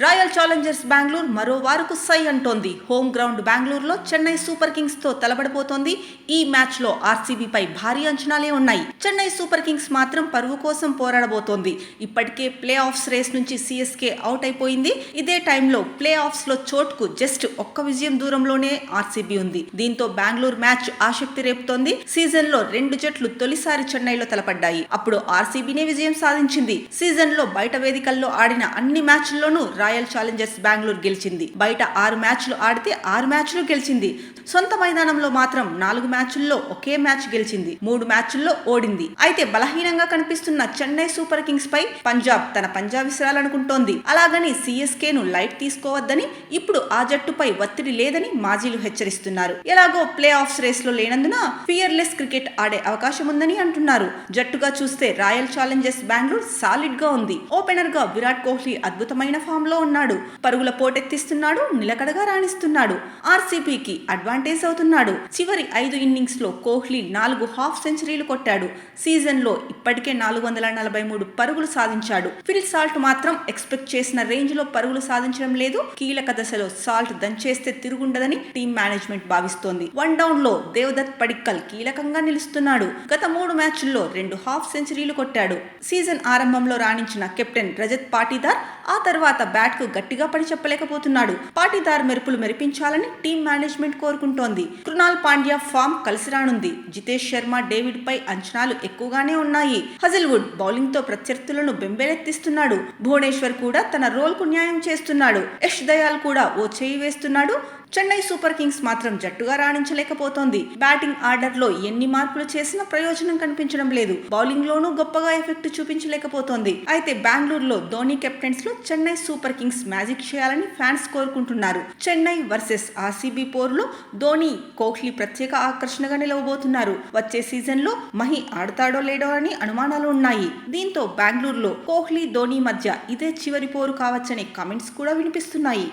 Royal Challengers Bengaluru మరో వారకు సై అంటోంది. Home ground బెంగళూరులో చెన్నై సూపర్ కింగ్స్తో తలబడబోతోంది. ఈ మ్యాచ్లో ఆర్సీబీపై భారీ అంచనాలే ఉన్నాయి. చెన్నై సూపర్ కింగ్స్ మాత్రం పరువు కోసం పోరాడబోతోంది. ఇప్పటికే ప్లే ఆఫ్స్ రేస్ నుంచి సిఎస్కే అవుట్ అయిపోయింది. ఇదే టైంలో ప్లే ఆఫ్స్లో చోటుకు జస్ట్ ఒక్క విజయం దూరంలోనే ఆర్సీబీ ఉంది. దీంతో బెంగళూరు మ్యాచ్ ఆసక్తి రేపుతోంది. సీజన్లో రెండు జట్లు తొలిసారి చెన్నైలో తలపడ్డాయి. అప్పుడు ఆర్సీబీనే విజయం సాధించింది. సీజన్లో బయట వేదికల్లో ఆడిన అన్ని మ్యాచ్ల్లోనూ రాయల్ ఛాలెంజర్స్ బెంగళూరు గెలిచింది. బయట ఆరు మ్యాచ్లు ఆడితే ఆరు మ్యాచ్లు గెలిచింది. సొంత మైదానంలో మాత్రం నాలుగు మ్యాచ్ల్లో ఒకే మ్యాచ్ గెలిచింది. మూడు మ్యాచ్ల్లో ఓడింది. అయితే బలహీనంగా కనిపిస్తున్న చెన్నై సూపర్ కింగ్స్ పై పంజాబ్ తన పంజా విసిరాలనుకుంటోంది. అలాగని సిఎస్కే ను లైట్ తీసుకోవద్దని ఇప్పుడు ఆ జట్టుపై ఒత్తిడి లేదని మాజీలు హెచ్చరిస్తున్నారు. ఎలాగో ప్లే ఆఫ్స్ రేస్లో లేనందున ఫియర్లెస్ క్రికెట్ ఆడే అవకాశం ఉందని అంటున్నారు. జట్టుగా చూస్తే రాయల్ ఛాలెంజర్స్ బెంగళూరు సాలిడ్గా ఉంది. ఓపెనర్గా విరాట్ కోహ్లీ అద్భుతమైన ఫామ్లో ఉన్నాడు. పరుగుల పోటెత్తిస్తున్నాడు నిలకడగా రాణిస్తున్నాడు. ఆర్సీబీకి అడ్వాంటేజ్ అవుతున్నాడు. చివరి ఐదు ఇన్నింగ్స్లో కోహ్లీ నాలుగు హాఫ్ సెంచరీలు కొట్టాడు. సీజన్లో ఇప్పటికే నాలుగు వందల నలభై మూడు పరుగులు సాధించాడు. ఫిల్ సాల్ట్ మాత్రం ఎక్స్పెక్ట్ చేసిన రేంజ్లో పరుగులు సాధించడం లేదు. కీలక దశలో సాల్ట్ దంచేస్తే తిరుగుండదని టీం మేనేజ్మెంట్ భావిస్తోంది. వన్ డౌన్లో దేవదత్ పడిక్కల్ కీలకంగా నిలుస్తున్నాడు. గత మూడు మ్యాచ్ల్లో రెండు హాఫ్ సెంచరీలు కొట్టాడు. సీజన్ ఆరంభంలో రాణించిన కెప్టెన్ రజత్ పాటీదార్ ఆ తర్వాత బ్యాట్కు గట్టిగా పడి చెప్పలేకపోతున్నాడు. పాటిదారు మెరుపులు మెరిపించాలని టీం మేనేజ్మెంట్ కోరుకుంటోంది. కృణాల్ పాండ్యా ఫామ్ కలిసి రానుంది. జితేష్ శర్మ డేవిడ్ పై అంచనాలు ఎక్కువగానే ఉన్నాయి. హజిల్వుడ్ బౌలింగ్తో ప్రత్యర్థులను బెంబేలెత్తిస్తున్నాడు. భువనేశ్వర్ కూడా తన రోల్కు న్యాయం చేస్తున్నాడు. యష్ దయాల్ కూడా ఓ చేయి వేస్తున్నాడు. చెన్నై సూపర్ కింగ్స్ మాత్రం జట్టుగా రాణించలేకపోతోంది. బ్యాటింగ్ ఆర్డర్లో ఎన్ని మార్పులు చేసినా ప్రయోజనం కనిపించడం లేదు. బౌలింగ్ లోనూ గొప్పగా ఎఫెక్ట్ చూపించలేకపోతోంది. అయితే బెంగళూరులో ధోని కెప్టెన్స్లో చెన్నై సూపర్ కింగ్స్ మ్యాజిక్ చేయాలని ఫ్యాన్స్ కోరుకుంటున్నారు. చెన్నై వర్సెస్ ఆర్సీబీ పోరులో ధోని కోహ్లీ ప్రత్యేక ఆకర్షణగా నిలవబోతున్నారు. వచ్చే సీజన్లో మహి ఆడతాడో లేడో అని అనుమానాలు ఉన్నాయి. దీంతో బెంగళూరులో కోహ్లీ ధోని మధ్య ఇదే చివరి పోరు కావచ్చనే కామెంట్స్ కూడా వినిపిస్తున్నాయి.